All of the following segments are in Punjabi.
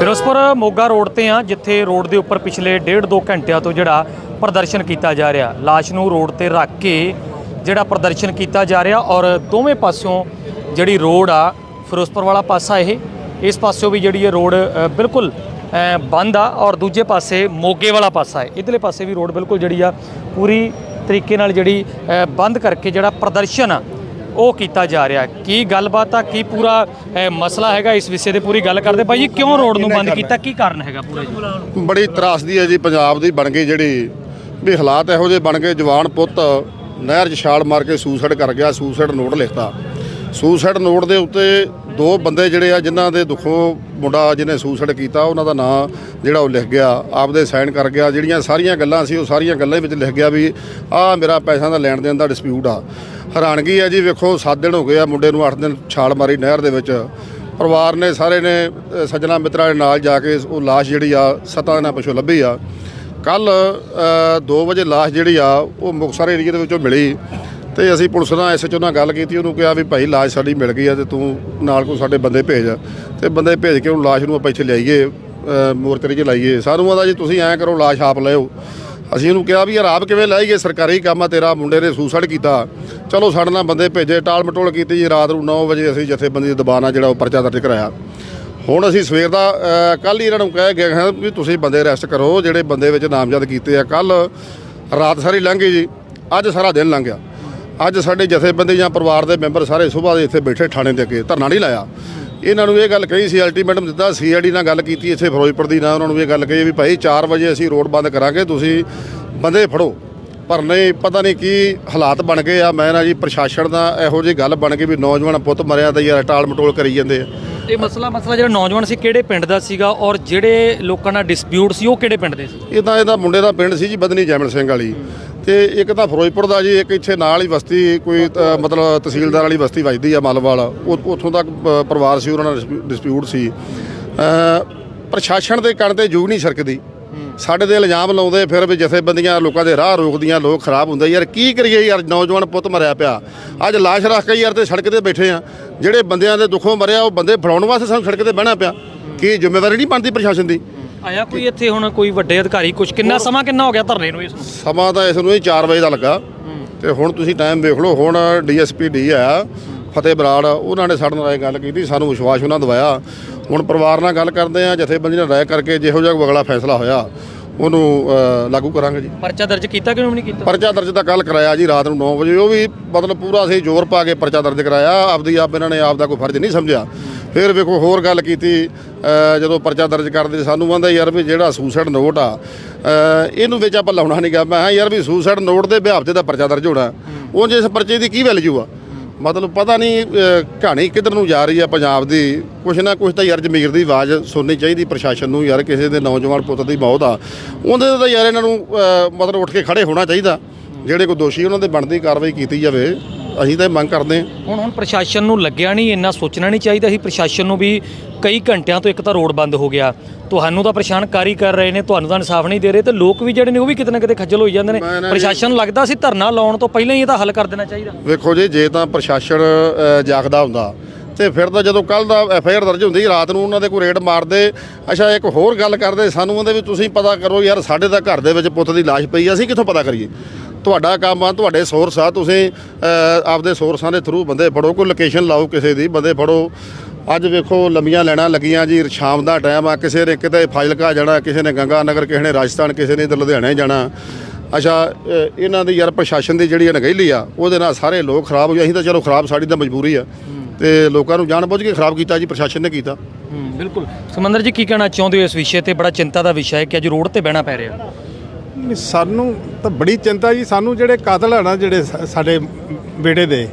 ਫਿਰੋਜ਼ਪੁਰ ਮੋਗਾ ਰੋਡ ਤੇ ਆ, ਜਿੱਥੇ ਰੋਡ ਦੇ ਉੱਪਰ ਪਿਛਲੇ ਡੇਢ ਦੋ ਘੰਟਿਆਂ ਤੋਂ ਜਿਹੜਾ ਪ੍ਰਦਰਸ਼ਨ ਕੀਤਾ ਜਾ ਰਿਹਾ। ਲਾਸ਼ ਨੂੰ ਰੋਡ ਤੇ ਰੱਖ ਕੇ ਜਿਹੜਾ ਪ੍ਰਦਰਸ਼ਨ ਕੀਤਾ ਜਾ ਰਿਹਾ ਔਰ ਦੋਵੇਂ ਪਾਸਿਓਂ ਜਿਹੜੀ ਰੋਡ ਆ, ਫਿਰੋਜ਼ਪੁਰ ਵਾਲਾ ਪਾਸਾ ਇਹ, ਇਸ ਪਾਸਿਓਂ ਵੀ ਜਿਹੜੀ ਇਹ ਰੋਡ ਬਿਲਕੁਲ ਬੰਦ ਆ ਔਰ ਦੂਜੇ ਪਾਸੇ ਮੋਗੇ ਵਾਲਾ ਪਾਸਾ ਹੈ। ਇਧਰਲੇ ਪਾਸੇ ਵੀ ਰੋਡ ਬਿਲਕੁਲ ਜਿਹੜੀ ਆ, ਪੂਰੀ ਤਰੀਕੇ ਨਾਲ ਜਿਹੜੀ ਬੰਦ ਕਰਕੇ ਜਿਹੜਾ ਪ੍ਰਦਰਸ਼ਨ ਆ ਉਹ ਕੀਤਾ ਜਾ ਰਿਹਾ ਕੀ ਗੱਲਬਾਤ ਆ? ਕੀ ਪੂਰਾ ਅ, ਮਸਲਾ ਹੈਗਾ ਇਸ ਵਿਸ਼ੇ ਤੇ? ਪੂਰੀ ਗੱਲ ਕਰਦੇ। ਭਾਈ ਜੀ ਕਿਉਂ ਰੋਡ ਨੂੰ ਬੰਦ ਕੀਤਾ? ਕੀ ਕਾਰਨ ਹੈਗਾ ਪੂਰਾ ਜੀ? ਬੜੀ ਤਰਾਸਦੀ ਹੈ ਜੀ ਪੰਜਾਬ ਦੀ ਬਣ ਗਈ ਜਿਹੜੀ। ਵੀ ਹਾਲਾਤ ਇਹੋ ਜਿਹੇ ਬਣ ਗਏ ਜਵਾਨ ਪੁੱਤ ਨਹਿਰ 'ਚ ਛਾਲ ਮਾਰ ਕੇ ਸੂਸਾਈਡ ਕਰ ਗਿਆ ਸੂਸਾਈਡ ਨੋਟ ਲਿਖਤਾ। ਸੂਸਾਈਡ ਨੋਟ ਦੇ ਉੱਤੇ ਦੋ ਬੰਦੇ ਜਿਹੜੇ ਆ ਜਿਨ੍ਹਾਂ ਦੇ ਦੁੱਖੋਂ ਮੁੰਡਾ ਜਿਹਨੇ ਸੂਸਾਈਡ ਕੀਤਾ ਉਹਨਾਂ ਦਾ ਨਾਂ ਜਿਹੜਾ ਉਹ ਲਿਖ ਗਿਆ। ਆਪਦੇ ਸਾਈਨ ਕਰ ਗਿਆ। ਜਿਹੜੀਆਂ ਸਾਰੀਆਂ ਗੱਲਾਂ ਸੀ ਉਹ ਸਾਰੀਆਂ ਗੱਲਾਂ ਵਿੱਚ ਲਿਖ ਗਿਆ ਵੀ ਆਹ ਮੇਰਾ ਪੈਸਿਆਂ ਦਾ ਲੈਣ ਦੇਣ ਦਾ ਡਿਸਪਿਊਟ ਆ। ਹੈਰਾਨਗੀ ਹੈ ਜੀ ਵੇਖੋ 7 ਦਿਨ ਹੋ ਗਏ ਆ ਮੁੰਡੇ ਨੂੰ 8 ਦਿਨ ਛਾਲ ਮਾਰੀ ਨਹਿਰ ਦੇ ਵਿੱਚ। ਪਰਿਵਾਰ ਨੇ ਸਾਰੇ ਨੇ ਸੱਜਣਾ ਮਿੱਤਰਾਂ ਦੇ ਨਾਲ ਜਾ ਕੇ ਉਹ ਲਾਸ਼ ਜਿਹੜੀ ਆ ਸੱਤਾਂ ਦਿਨਾਂ ਪਿਛੋਂ ਲੱਭੀ ਆ। ਕੱਲ 2 ਵਜੇ ਲਾਸ਼ ਜਿਹੜੀ ਆ ਉਹ ਮੁਕਤਸਰ ਏਰੀਆ ਦੇ ਵਿੱਚੋਂ ਮਿਲੀ। ਤੇ ਅਸੀਂ ਪੁਲਿਸ ਨਾਲ ਐਸਐਚਓ ਨਾਲ ਗੱਲ ਕੀਤੀ ਉਹਨੂੰ ਕਿਹਾ ਵੀ ਭਾਈ ਲਾਸ਼ ਸਾਡੀ ਮਿਲ ਗਈ ਆ ਤੇ ਤੂੰ ਨਾਲ ਕੋਈ ਸਾਡੇ ਬੰਦੇ ਭੇਜ। ਤੇ ਬੰਦੇ ਭੇਜ ਕੇ ਉਹ ਲਾਸ਼ ਨੂੰ ਆਪਾਂ ਇੱਥੇ ਲਿਆਈਏ ਅ, ਮੋਰਚਰੀ 'ਚ ਲਾਈਏ। ਸਾਨੂੰ ਆਦਾ ਜੀ ਤੁਸੀਂ ਐਂ ਕਰੋ ਲਾਸ਼ ਆਪ ਲਿਓ ਅਸੀਂ ਉਹਨੂੰ ਕਿਹਾ ਵੀ ਯਾਰ ਆਪ ਕਿਵੇਂ ਲਾਈਏ ਸਰਕਾਰੀ ਕੰਮ ਆ, ਤੇਰਾ ਮੁੰਡੇ ਨੇ ਸੂਸਾਈਡ ਕੀਤਾ। ਚਲੋ ਸਾਡੇ ਨਾਲ ਬੰਦੇ ਭੇਜੇ, ਟਾਲ ਮਟੋਲ ਕੀਤੀ ਜੀ, ਰਾਤ ਨੂੰ 9 ਵਜੇ ਅਸੀਂ ਜਥੇਬੰਦੀ ਦੇ ਦਬਾਅ ਨਾਲ ਜਿਹੜਾ ਉਹ ਪਰਚਾ ਦਰਜ ਕਰਾਇਆ। ਹੁਣ ਅਸੀਂ ਸਵੇਰ ਦਾ ਕੱਲ ਹੀ ਇਹਨਾਂ ਨੂੰ ਕਹਿ ਗਏ ਹਾਂ ਵੀ ਤੁਸੀਂ ਬੰਦੇ ਅਰੈਸਟ ਕਰੋ, ਜਿਹੜੇ ਬੰਦੇ ਵਿੱਚ ਨਾਮਜ਼ਦ ਕੀਤੇ ਆ। ਕੱਲ ਰਾਤ ਸਾਰੀ ਲੰਘ ਗਈ ਜੀ, ਅੱਜ ਸਾਰਾ ਦਿਨ ਲੰਘ ਗਿਆ। ਅੱਜ ਸਾਡੇ ਜਥੇਬੰਦੀ ਜਾਂ ਪਰਿਵਾਰ ਦੇ ਮੈਂਬਰ ਸਾਰੇ ਸਵੇਰ ਦੇ ਇੱਥੇ ਬੈਠੇ ਥਾਣੇ ਦੇ ਅੱਗੇ, ਧਰਨਾ ਨਹੀਂ ਲਾਇਆ। ਇਹਨਾਂ ਨੂੰ ਇਹ ਗੱਲ ਕਹੀ ਸੀ ਅਲਟੀਮੇਟਮ ਦਿੱਤਾ ਸੀਆਈਡੀ ਨਾਲ ਗੱਲ ਕੀਤੀ ਇੱਥੇ ਫਿਰੋਜ਼ਪੁਰ ਦੀ ਨਾਲ ਉਹਨਾਂ ਨੂੰ ਇਹ ਗੱਲ ਕਹੀ ਵੀ ਭਾਈ 4 ਵਜੇ ਅਸੀਂ ਰੋਡ ਬੰਦ ਕਰਾਂਗੇ, ਤੁਸੀਂ ਬੰਦੇ ਫੜੋ। ਪਰ ਨਹੀਂ ਪਤਾ ਨਹੀਂ ਕੀ ਹਾਲਾਤ ਬਣ ਗਏ ਆ। ਮੈਂ ਨਾ ਜੀ ਪ੍ਰਸ਼ਾਸਨ ਦਾ ਇਹੋ ਜਿਹੀ ਗੱਲ ਬਣ ਗਈ ਵੀ ਨੌਜਵਾਨ ਪੁੱਤ ਮਰਿਆ ਤਾਂ ਯਾਰ ਟਾਲ ਮਟੋਲ ਕਰੀ ਜਾਂਦੇ ਆ। ਇਹ ਮਸਲਾ ਮਸਲਾ ਜਿਹੜਾ ਨੌਜਵਾਨ ਸੀ ਕਿਹੜੇ ਪਿੰਡ ਦਾ ਸੀਗਾ ਔਰ ਜਿਹੜੇ ਲੋਕਾਂ ਨਾਲ ਡਿਸਪਿਊਟ ਸੀ ਉਹ ਕਿਹੜੇ ਪਿੰਡ ਦੇ ਸੀ? ਇਹ ਤਾਂ ਇਹਦਾ ਮੁੰਡੇ ਦਾ ਪਿੰਡ ਸੀ ਜੀ ਬਦਨੀ ਜੈਮਲ ਸਿੰਘ ਵਾਲੀ। ਤੇ ਇੱਕ ਤਾਂ ਫਿਰੋਜ਼ਪੁਰ ਦਾ ਜੀ ਇੱਕ ਇੱਥੇ ਨਾਲ ਹੀ ਬਸਤੀ ਕੋਈ ਮਤਲਬ ਤਹਿਸੀਲਦਾਰ ਵਾਲੀ ਬਸਤੀ ਵੱਜਦੀ ਆ ਮਲਵਾਲ। ਉੱਥੋਂ ਤੱਕ ਪਰਿਵਾਰ ਸੀ ਉਹਨਾਂ ਨਾਲ ਡਿਸਪਿਊਟ ਸੀ। ਪ੍ਰਸ਼ਾਸਨ ਦੇ ਕੰਨ ਤੇ ਜੂਗ ਨਹੀਂ ਸਰਕਦੀ। ਸਾਡੇ ਤੇ ਇਲਜ਼ਾਮ ਲਾਉਂਦੇ ਫਿਰ ਵੀ ਜਥੇਬੰਦੀਆਂ ਲੋਕਾਂ ਦੇ ਰਾਹ ਰੋਕਦੀਆਂ ਲੋਕ ਖਰਾਬ ਹੁੰਦੇ। ਯਾਰ ਕੀ ਕਰੀਏ ਯਾਰ ਨੌਜਵਾਨ ਪੁੱਤ ਮਰਿਆ ਪਿਆ। ਅੱਜ ਲਾਸ਼ ਰੱਖ ਕੇ ਯਾਰ ਤੇ ਸੜਕ ਤੇ ਬੈਠੇ ਆ। ਜਿਹੜੇ ਬੰਦਿਆਂ ਦੇ ਦੁੱਖੋਂ ਮਰਿਆ ਉਹ ਬੰਦੇ ਫੜਾਉਣ ਵਾਸਤੇ ਸਾਨੂੰ ਸੜਕ ਤੇ ਬਹਿਣਾ ਪਿਆ। ਕੀ ਜ਼ਿੰਮੇਵਾਰੀ ਨਹੀਂ ਬਣਦੀ ਪ੍ਰਸ਼ਾਸਨ ਦੀ? ਆਇਆ ਕੋਈ ਇੱਥੇ ਹੁਣ ਕੋਈ ਵੱਡੇ ਅਧਿਕਾਰੀ? ਕੁਝ ਕਿੰਨਾ ਸਮਾਂ ਕਿੰਨਾ ਹੋ ਗਿਆ ਧਰਨੇ ਨੂੰ ਇਸ ਨੂੰ? ਸਮਾਂ ਤਾਂ ਇਸ ਨੂੰ ਹੀ 4 ਵਜੇ ਦਾ ਲੱਗਾ। ਤੇ ਹੁਣ ਤੁਸੀਂ ਟਾਈਮ ਵੇਖ ਲਓ ਹੁਣ ਡੀਐਸਪੀ ਡੀ ਆਇਆ ਫਤਿਹ ਬਰਾੜ ਉਹਨਾਂ ਨੇ ਸਾਡੇ ਨਾਲ ਇਹ ਗੱਲ ਕੀਤੀ ਸਾਨੂੰ ਵਿਸ਼ਵਾਸ ਉਹਨਾਂ ਦਵਾਇਆ। ਹੁਣ ਪਰਿਵਾਰ ਨਾਲ ਗੱਲ ਕਰਦੇ ਆ ਜਥੇਬੰਦੀ ਨਾਲ ਰਾਏ ਕਰਕੇ ਜਿਹੋ ਜਿਹਾ ਅਗਲਾ ਫੈਸਲਾ ਹੋਇਆ ਉਹਨੂੰ ਲਾਗੂ ਕਰਾਂਗੇ ਜੀ। ਪਰਚਾ ਦਰਜ ਕੀਤਾ ਕਿ ਨਹੀਂ ਕੀਤਾ? ਪਰਚਾ ਦਰਜ ਤਾਂ ਕੱਲ ਕਰਾਇਆ ਜੀ ਰਾਤ ਨੂੰ 9 ਵਜੇ। ਉਹ ਵੀ ਮਤਲਬ ਪੂਰਾ ਅਸੀਂ ਜ਼ੋਰ ਪਾ ਕੇ ਪਰਚਾ ਦਰਜ ਕਰਾਇਆ। ਆਪਦੀ ਆਪ ਇਹਨਾਂ ਨੇ ਆਪ ਦਾ ਕੋਈ ਫਰਜ਼ ਨਹੀਂ ਸਮਝਿਆ। ਫਿਰ ਵੇਖੋ ਹੋਰ ਗੱਲ ਕੀਤੀ ਜਦੋਂ ਪਰਚਾ ਦਰਜ ਕਰਦੇ ਸਾਨੂੰ ਆਂਦਾ ਯਾਰ ਵੀ ਜਿਹੜਾ ਸੁਸਾਈਡ ਨੋਟ ਆ ਇਹਨੂੰ ਵਿੱਚ ਆਪਾਂ ਲਾਉਣਾ ਨਹੀਂਗਾ ਮੈਂ ਕਿਹਾ ਯਾਰ ਵੀ ਸੁਸਾਈਡ ਨੋਟ ਦੇ ਬਿਹਾਫ ਤੇ ਦਾ ਪਰਚਾ ਦਰਜ ਹੋਣਾ। ਉਹ ਜੇ ਇਸ ਪਰਚੇ ਦੀ ਕੀ ਵੈਲਿਊ ਆ? ਮਤਲਬ ਪਤਾ ਨਹੀਂ ਕਹਾਣੀ ਕਿੱਧਰ ਨੂੰ ਜਾ ਰਹੀ ਆ ਪੰਜਾਬ ਦੀ। ਕੁਛ ਨਾ ਕੁਛ ਤਾਂ ਯਾਰ ਜ਼ਮੀਰ ਦੀ ਆਵਾਜ਼ ਸੁਣਨੀ ਚਾਹੀਦੀ ਪ੍ਰਸ਼ਾਸਨ ਨੂੰ, ਯਾਰ ਕਿਸੇ ਦੇ ਨੌਜਵਾਨ ਪੁੱਤ ਦੀ ਮੌਤ ਆ। ਉਹਦੇ ਤਾਂ ਯਾਰ ਇਹਨਾਂ ਨੂੰ ਮਤਲਬ ਉੱਠ ਕੇ ਖੜੇ ਹੋਣਾ ਚਾਹੀਦਾ। ਜਿਹੜੇ ਕੋਈ ਦੋਸ਼ੀ ਉਹਨਾਂ ਦੇ ਬਣਦੀ ਕਾਰਵਾਈ ਕੀਤੀ ਜਾਵੇ, ਅਸੀਂ ਤਾਂ ਇਹ ਮੰਗ ਕਰਦੇ ਹਾਂ। ਹੁਣ ਹੁਣ ਪ੍ਰਸ਼ਾਸਨ ਨੂੰ ਲੱਗਿਆ ਨਹੀਂ, ਇੰਨਾ ਸੋਚਣਾ ਨਹੀਂ ਚਾਹੀਦਾ ਸੀ। ਪ੍ਰਸ਼ਾਸਨ ਨੂੰ ਵੀ ਕਈ ਘੰਟਿਆਂ ਤੋਂ ਇੱਕ ਤਾਂ ਰੋਡ ਬੰਦ ਹੋ ਗਿਆ। ਤੁਹਾਨੂੰ ਤਾਂ ਪਰੇਸ਼ਾਨ ਕਾਰੀ ਕਰ ਰਹੇ ਨੇ ਤੁਹਾਨੂੰ ਤਾਂ ਇਨਸਾਫ ਨਹੀਂ ਦੇ ਰਹੇ ਤੇ ਲੋਕ ਵੀ ਜਿਹੜੇ ਨੇ ਉਹ ਵੀ ਕਿਤੇ ਨਾ ਕਿਤੇ ਖੱਜਲ ਹੋਈ ਜਾਂਦੇ ਨੇ। ਮੈਂ ਨਾ ਜੀ- ਪ੍ਰਸ਼ਾਸਨ ਨੂੰ ਲੱਗਦਾ ਸੀ ਧਰਨਾ ਲਾਉਣ ਤੋਂ ਪਹਿਲਾਂ ਹੀ ਇਹਦਾ ਹੱਲ ਕਰ ਦੇਣਾ ਚਾਹੀਦਾ। ਵੇਖੋ ਜੀ ਜੇ ਤਾਂ ਪ੍ਰਸ਼ਾਸਨ ਅ, ਜਾਗਦਾ ਹੁੰਦਾ ਤੇ ਫਿਰ ਤਾਂ ਜਦੋਂ ਕੱਲ ਦਾ ਐਫ ਆਈ ਆਰ ਦਰਜ ਹੁੰਦੀ ਰਾਤ ਨੂੰ ਉਹਨਾਂ ਦੇ ਕੋਈ ਰੇਡ ਮਾਰਦੇ ਅੱਛਾ ਇੱਕ ਹੋਰ ਗੱਲ ਕਰਦੇ ਸਾਨੂੰ ਉਹਦੇ ਵੀ ਤੁਸੀਂ ਪਤਾ ਕਰੋ ਯਾਰ ਸਾਡੇ ਤਾਂ ਘਰ ਦੇ ਵਿੱਚ ਪੁੱਤ ਦੀ ਲਾਸ਼ ਪਈ ਆ, ਅਸੀਂ ਕਿੱਥੋਂ ਪਤਾ ਕਰੀਏ? ਤੁਹਾਡਾ ਕੰਮ ਆ ਤੁਹਾਡੇ ਸੋਰਸ ਆ ਤੁਸੀਂ ਅ, ਆਪਦੇ ਸੋਰਸਾਂ ਦੇ ਥਰੂ ਬੰਦੇ ਫੜੋ ਕੋਈ ਲੋਕੇਸ਼ਨ ਲਾਓ ਕਿਸੇ ਦੀ ਬੰਦੇ ਫੜੋ। ਅੱਜ ਵੇਖੋ ਲੰਮੀਆਂ ਲੈਣਾ ਲੱਗੀਆਂ ਜੀ ਸ਼ਾਮ ਦਾ ਟਾਈਮ ਆ ਕਿਸੇ ਨੇ ਕਿਤੇ ਫਾਜ਼ਿਲਕਾ ਜਾਣਾ ਕਿਸੇ ਨੇ ਗੰਗਾ ਨਗਰ ਕਿਸੇ ਨੇ ਰਾਜਸਥਾਨ ਕਿਸੇ ਨੇ ਇੱਧਰ ਲੁਧਿਆਣੇ ਜਾਣਾ। ਅੱਛਾ ਇਹਨਾਂ ਦੀ ਯਾਰ ਪ੍ਰਸ਼ਾਸਨ ਦੀ ਜਿਹੜੀ ਅਣਗਹਿਲੀ ਆ ਉਹਦੇ ਨਾਲ ਸਾਰੇ ਲੋਕ ਖਰਾਬ ਹੋ ਗਏ ਅਸੀਂ ਤਾਂ ਚਲੋ ਖਰਾਬ ਸਾਡੀ ਤਾਂ ਮਜਬੂਰੀ ਆ। ਤੇ ਲੋਕਾਂ ਨੂੰ ਜਾਣ ਬੁੱਝ ਕੇ ਖਰਾਬ ਕੀਤਾ ਜੀ ਪ੍ਰਸ਼ਾਸਨ ਨੇ ਕੀਤਾ। ਹੂੰ ਬਿਲਕੁਲ। ਸਮੰਦਰ ਜੀ ਕੀ ਕਹਿਣਾ ਚਾਹੁੰਦੇ ਹੋ ਇਸ ਵਿਸ਼ੇ ਤੇ? ਬੜਾ ਚਿੰਤਾ ਦਾ ਵਿਸ਼ਾ ਹੈ ਕਿ ਅੱਜ ਰੋਡ ਤੇ ਬਹਿਣਾ ਪੈ ਰਿਹਾ। ਸਾਨੂੰ ਤਾਂ ਬੜੀ ਚਿੰਤਾ ਜੀ ਸਾਨੂੰ ਜਿਹੜੇ ਕਾਤਲ ਆ ਨਾ ਜਿਹੜੇ ਸਾਡੇ ਬੇਟੇ ਦੇ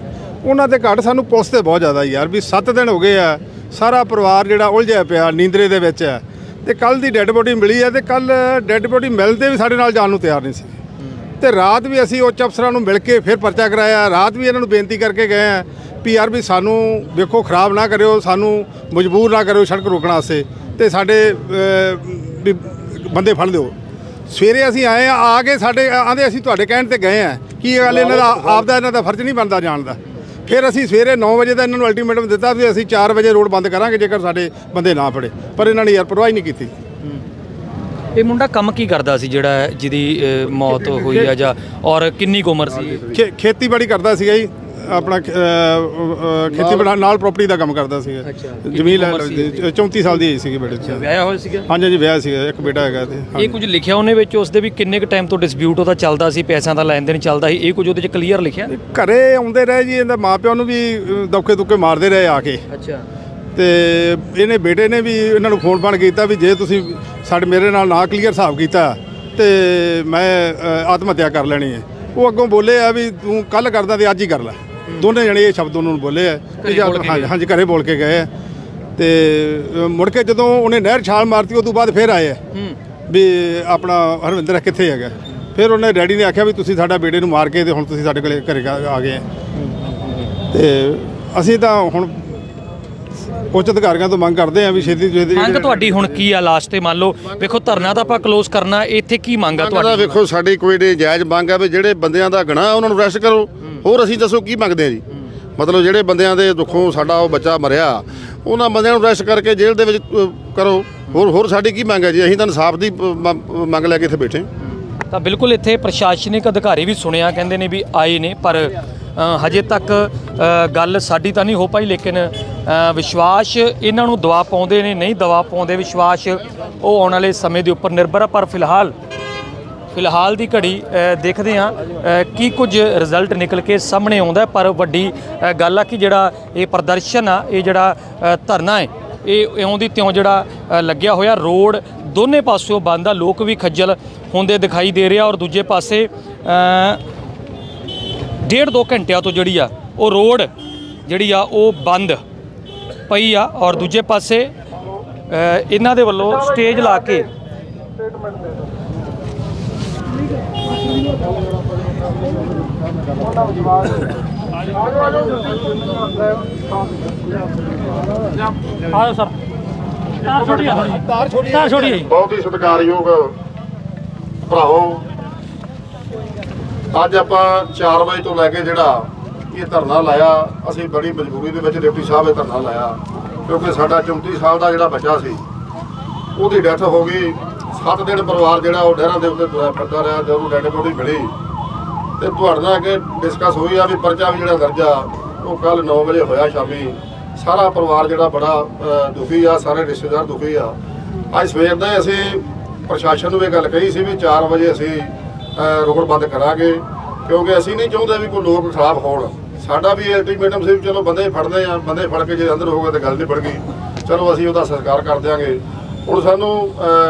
ਉਹਨਾਂ ਦੇ ਘੱਟ ਸਾਨੂੰ ਪੁੱਛਦੇ ਬਹੁਤ ਜ਼ਿਆਦਾ ਯਾਰ ਵੀ 7 ਦਿਨ ਹੋ ਗਏ ਆ ਸਾਰਾ ਪਰਿਵਾਰ ਜਿਹੜਾ ਉਲਝਿਆ ਪਿਆ ਨੀਂਦਰੇ ਦੇ ਵਿੱਚ ਹੈ ਤੇ ਕੱਲ ਦੀ ਡੈੱਡ ਬੋਡੀ ਮਿਲੀ ਹੈ ਤੇ ਕੱਲ ਡੈੱਡ ਬੋਡੀ ਮਿਲਦੇ ਵੀ ਸਾਡੇ ਨਾਲ ਜਾਣ ਨੂੰ ਤਿਆਰ ਨਹੀਂ ਸੀ। ਤੇ ਰਾਤ ਵੀ ਅਸੀਂ ਉੱਚ ਅਫਸਰਾਂ ਨੂੰ ਮਿਲ ਕੇ ਫਿਰ ਪਰਚਾ ਕਰਾਇਆ ਰਾਤ ਵੀ ਇਹਨਾਂ ਨੂੰ ਬੇਨਤੀ ਕਰਕੇ ਗਏ ਆ ਵੀ ਯਾਰ ਵੀ ਸਾਨੂੰ ਵੇਖੋ ਖਰਾਬ ਨਾ ਕਰਿਓ ਸਾਨੂੰ ਮਜਬੂਰ ਨਾ ਕਰਿਓ ਸੜਕ ਰੋਕਣ ਵਾਸਤੇ ਤੇ ਸਾਡੇ ਵੀ ਬੰਦੇ ਫੜ ਲਿਓ। ਸਵੇਰੇ ਅਸੀਂ ਆਏ ਆ ਆ ਕੇ ਸਾਡੇ ਆਂਦੇ ਅਸੀਂ ਤੁਹਾਡੇ ਕਹਿਣ ਤੇ ਗਏ ਆ ਕੀ ਇਹ ਗੱਲ ਇਹਨਾਂ ਦਾ ਆਪਦਾ ਇਹਨਾਂ ਦਾ ਫਰਜ਼ ਨਹੀਂ ਬਣਦਾ ਜਾਣ ਦਾ। ਫਿਰ ਅਸੀਂ ਸਵੇਰੇ 9 ਵਜੇ ਦਾ ਇਹਨਾਂ ਨੂੰ ਅਲਟੀਮੇਟਮ ਦਿੱਤਾ ਵੀ ਅਸੀਂ 4 ਵਜੇ ਰੋਡ ਬੰਦ ਕਰਾਂਗੇ ਜੇਕਰ ਸਾਡੇ ਬੰਦੇ ਨਾ ਫੜੇ। ਪਰ ਇਹਨਾਂ ਨੇ ਯਾਰ ਪਰਵਾਹ ਹੀ ਨਹੀਂ ਕੀਤੀ। ਇਹ ਮੁੰਡਾ ਕੰਮ ਕੀ ਕਰਦਾ ਸੀ ਜਿਹੜਾ ਜਿਹਦੀ ਮੌਤ ਹੋਈ ਆ ਜਾਂ ਔਰ ਕਿੰਨੀ ਕੁ ਉਮਰ ਸੀ? ਖੇ- ਖੇਤੀਬਾੜੀ ਕਰਦਾ ਸੀਗਾ ਜੀ। ਆਪਣਾ ਅਹ, ਖੇਤੀਬਾੜੀ ਨਾਲ ਪ੍ਰਾਪਰਟੀ ਦਾ ਕੰਮ ਕਰਦਾ ਸੀਗਾ। ਅੱਛਾ। ਜ਼ਮੀਨ ਲੈ ਕਿੰਨੀ ਉਮਰ ਸੀ 34 ਸਾਲ ਦੀ ਏਜ ਸੀਗੀ ਬੇਟੇ ਦੀ। ਵਿਆਹਿਆ ਹੋਇਆ ਸੀਗਾ? ਹਾਂਜੀ ਹਾਂਜੀ ਵਿਆਹ ਸੀਗਾ। ਇੱਕ ਬੇਟਾ ਹੈਗਾ ਤੇ ਇਹ ਕੁਝ ਲਿਖਿਆ ਉਹਨੇ ਵਿੱਚ ਉਸਦੇ ਵੀ ਕਿੰਨੇ ਕੁ ਟਾਈਮ ਤੋਂ ਡਿਸਪਿਊਟ ਉਹਦਾ ਚੱਲਦਾ ਸੀ ਪੈਸਿਆਂ ਦਾ ਲੈਣ ਦੇਣ ਚੱਲਦਾ ਸੀ? ਇਹ ਕੁਝ ਉਹਦੇ ਚ ਕਲੀਅਰ ਲਿਖਿਆ? ਘਰੇ ਆਉਂਦੇ ਰਹੇ ਜੀ ਇਹਦਾ ਮਾਪਿਆਂ ਨੂੰ ਵੀ ਦੌਕੇ ਦੁੱਕੇ ਮਾਰਦੇ ਰਹੇ ਆ ਕੇ। ਅੱਛਾ। ਤੇ ਇਹਨੇ ਬੇਟੇ ਨੇ ਵੀ ਇਹਨਾਂ ਨੂੰ ਫੋਨ ਫਾਨ ਕੀਤਾ ਵੀ ਜੇ ਤੁਸੀਂ ਸਾਡੇ ਮੇਰੇ ਨਾਲ ਨਾ ਕਲੀਅਰ ਹਿਸਾਬ ਕੀਤਾ ਤੇ ਮੈਂ ਆਤਮ ਹੱਤਿਆ ਕਰ ਲੈਣੀ ਹੈ। ਉਹ ਅੱਗੋਂ ਬੋਲੇ ਆ ਵੀ ਤੂੰ ਕੱਲ ਕਰਦਾ ਤੇ ਅੱਜ ਹੀ ਕਰ ਲੈ। ਦੋਨੇ ਜਣੇ ਇਹ ਸ਼ਬਦ ਉਹਨਾਂ ਨੂੰ ਬੋਲੇ ਆ। ਹਾਂਜੀ ਘਰੇ ਬੋਲ ਕੇ ਗਏ ਆ। ਤੇ ਮੁੜ ਕੇ ਜਦੋਂ ਉਹਨੇ ਨਹਿਰ ਛਾਲ ਮਾਰਤੀ ਉਹ ਤੋਂ ਬਾਅਦ ਫਿਰ ਆਏ ਆ। ਵੀ ਆਪਣਾ ਹਰਵਿੰਦਰ ਕਿੱਥੇ ਹੈਗਾ? ਫਿਰ ਉਹਨੇ ਡੈਡੀ ਨੇ ਆਖਿਆ ਵੀ ਤੁਸੀਂ ਸਾਡਾ ਬੇਟੇ ਨੂੰ ਮਾਰ ਕੇ ਤੇ ਹੁਣ ਤੁਸੀਂ ਸਾਡੇ ਕੋਲੇ ਘਰੇ ਆ ਗਏ ਤੇ ਅਸੀਂ ਤਾਂ ਹੁਣ ਉੱਚ ਅਧਿਕਾਰੀਆਂ ਤੋਂ ਮੰਗ ਕਰਦੇ ਆ ਵੀ ਛੇਤੀ ਛੇਤੀ ਮੰਗ ਤੁਹਾਡੀ ਹੁਣ ਕੀ ਆ ਲਾਸਟ ਤੇ? ਮੰਨ ਲਓ ਵੇਖੋ ਧਰਨਾ ਤਾਂ ਆਪਾਂ ਕਲੋਜ਼ ਕਰਨਾ ਇੱਥੇ ਕੀ ਮੰਗ ਆ ਦਾ ਤੁਹਾਡੀ? ਵੇਖੋ ਸਾਡੀ ਕੋਈ ਨਹੀਂ ਜਾਇਜ਼ ਮੰਗ ਆ ਵੀ ਜਿਹੜੇ ਬੰਦਿਆਂ ਦਾ ਗੁਨਾਹ ਉਹਨਾਂ ਨੂੰ ਅਰੈਸਟ ਕਰੋ। ਹੋਰ ਅਸੀਂ ਦੱਸੋ ਕੀ ਮੰਗਦੇ ਆ ਜੀ? ਮਤਲਬ ਜਿਹੜੇ ਬੰਦਿਆਂ ਦੇ ਦੁੱਖੋਂ ਸਾਡਾ ਉਹ ਬੱਚਾ ਮਰਿਆ ਉਹਨਾਂ ਬੰਦਿਆਂ ਨੂੰ ਅਰੈਸਟ ਕਰਕੇ ਜੇਲ੍ਹ ਦੇ ਵਿੱਚ ਕਰੋ। ਹੋਰ ਹੋਰ ਸਾਡੀ ਕੀ ਮੰਗ ਹੈ ਜੀ? ਅਸੀਂ ਤਾਂ ਇਨਸਾਫ ਦੀ ਮੰਗ ਲੈ ਕੇ ਇੱਥੇ ਬੈਠੇ ਹਾਂ। ਤਾਂ ਬਿਲਕੁਲ ਇੱਥੇ ਪ੍ਰਸ਼ਾਸਨਿਕ ਅਧਿਕਾਰੀ ਵੀ ਸੁਣਿਆ ਕਹਿੰਦੇ ਨੇ ਵੀ ਆਏ ਨੇ ਪਰ ਹਜੇ ਤੱਕ ਗੱਲ ਸਾਡੀ ਤਾਂ ਨਹੀਂ ਹੋ ਪਾਈ ਲੇਕਿਨ ਵਿਸ਼ਵਾਸ ਇਹਨਾਂ ਨੂੰ ਦਵਾ ਪਾਉਂਦੇ ਨੇ ਨਹੀਂ ਦਵਾ ਪਾਉਂਦੇ ਵਿਸ਼ਵਾਸ ਉਹ ਆਉਣ ਵਾਲੇ ਸਮੇਂ ਦੇ ਉੱਪਰ ਨਿਰਭਰ ਆ। ਪਰ ਫਿਲਹਾਲ ਫਿਲਹਾਲ ਦੀ ਘੜੀ ਦੇਖਦੇ ਹਾਂ ਕੀ ਕੁਝ ਰਿਜ਼ਲਟ ਨਿਕਲ ਕੇ ਸਾਹਮਣੇ ਆਉਂਦਾ ਪਰ ਵੱਡੀ ਗੱਲ ਆ ਕਿ ਜਿਹੜਾ ਇਹ ਪ੍ਰਦਰਸ਼ਨ ਆ, ਇਹ ਜਿਹੜਾ ਧਰਨਾ ਹੈ, ਇਹ ਇਉਂ ਦੀ ਤਿਉਂ ਜਿਹੜਾ ਲੱਗਿਆ ਹੋਇਆ। ਰੋਡ ਦੋਨੇ ਪਾਸਿਓਂ ਬੰਦ ਆ, ਲੋਕ ਵੀ ਖੱਜਲ ਹੁੰਦੇ ਦਿਖਾਈ ਦੇ ਰਿਹਾ ਔਰ ਦੂਜੇ ਪਾਸੇ ਡੇਢ ਦੋ ਘੰਟਿਆਂ ਤੋਂ ਜਿਹੜੀ ਆ, ਉਹ ਰੋਡ ਜਿਹੜੀ ਆ, ਉਹ ਬੰਦ ਪਈ ਆ ਔਰ ਦੂਜੇ ਪਾਸੇ ਇਹਨਾਂ ਦੇ ਵੱਲੋਂ ਸਟੇਜ ਲਾ ਕੇ ਆਓ ਸਰ। ਤਾਰ ਛੋਟੀ ਆ ਤਾਰ ਛੋਟੀ ਤਾਰ ਛੋਟੀ ਹੈ ਬਹੁਤ ਹੀ ਸਤਿਕਾਰਯੋਗ ਭਰਾਵੋ। ਅੱਜ ਆਪਾਂ 4 ਵਜੇ ਤੋਂ ਲੈ ਕੇ ਜਿਹੜਾ ਇਹ ਧਰਨਾ ਲਾਇਆ, ਅਸੀਂ ਬੜੀ ਮਜਬੂਰੀ ਦੇ ਵਿੱਚ ਡਿਪਟੀ ਸਾਹਿਬ ਇਹ ਧਰਨਾ ਲਾਇਆ। ਕਿਉਂਕਿ ਸਾਡਾ 34 ਸਾਲ ਦਾ ਜਿਹੜਾ ਬੱਚਾ ਸੀ, ਉਹਦੀ ਡੈਥ ਹੋ ਗਈ। 7 ਦਿਨ ਪਰਿਵਾਰ ਜਿਹੜਾ ਉਹ ਡੇਰਾਂ ਦੇ ਉੱਤੇ ਤੁਰਿਆ ਫਿਰਦਾ ਰਿਹਾ ਜਦੋਂ ਉਹਨੂੰ ਡੈਡ ਬੋਡੀ ਮਿਲੀ। ਤੇ ਤੁਹਾਡੇ ਨਾਲ ਅੱਗੇ ਡਿਸਕਸ ਹੋਈ ਆ ਵੀ ਪਰਚਾ ਵੀ ਜਿਹੜਾ ਦਰਜ ਆ ਉਹ ਕੱਲ 9 ਵਜੇ ਹੋਇਆ ਸ਼ਾਮੀ। ਸਾਰਾ ਪਰਿਵਾਰ ਜਿਹੜਾ ਬੜਾ ਦੁਖੀ ਆ ਸਾਰੇ ਰਿਸ਼ਤੇਦਾਰ ਦੁਖੀ ਆ। ਅੱਜ ਸਵੇਰ ਦਾ ਹੀ ਅਸੀਂ ਪ੍ਰਸ਼ਾਸਨ ਨੂੰ ਇਹ ਗੱਲ ਕਹੀ ਸੀ ਵੀ 4 ਵਜੇ ਅਸੀਂ ਅ, ਰੋਡ ਬੰਦ ਕਰਾਂਗੇ। ਕਿਉਂਕਿ ਅਸੀਂ ਨਹੀਂ ਚਾਹੁੰਦੇ ਵੀ ਕੋਈ ਲੋਕ ਖਰਾਬ ਹੋਣ। ਸਾਡਾ ਵੀ ਅਲਟੀਮੇਟਮ ਸੀ ਵੀ ਚਲੋ ਬੰਦੇ ਫੜਦੇ ਆ ਬੰਦੇ ਫੜ ਕੇ ਜੇ ਅੰਦਰ ਹੋਊਗਾ ਤਾਂ ਗੱਲ ਨਹੀਂ ਬਣ ਗਈ ਚਲੋ ਅਸੀਂ ਉਹਦਾ ਸੰਸਕਾਰ ਕਰ ਦਿਆਂਗੇ। ਹੁਣ ਸਾਨੂੰ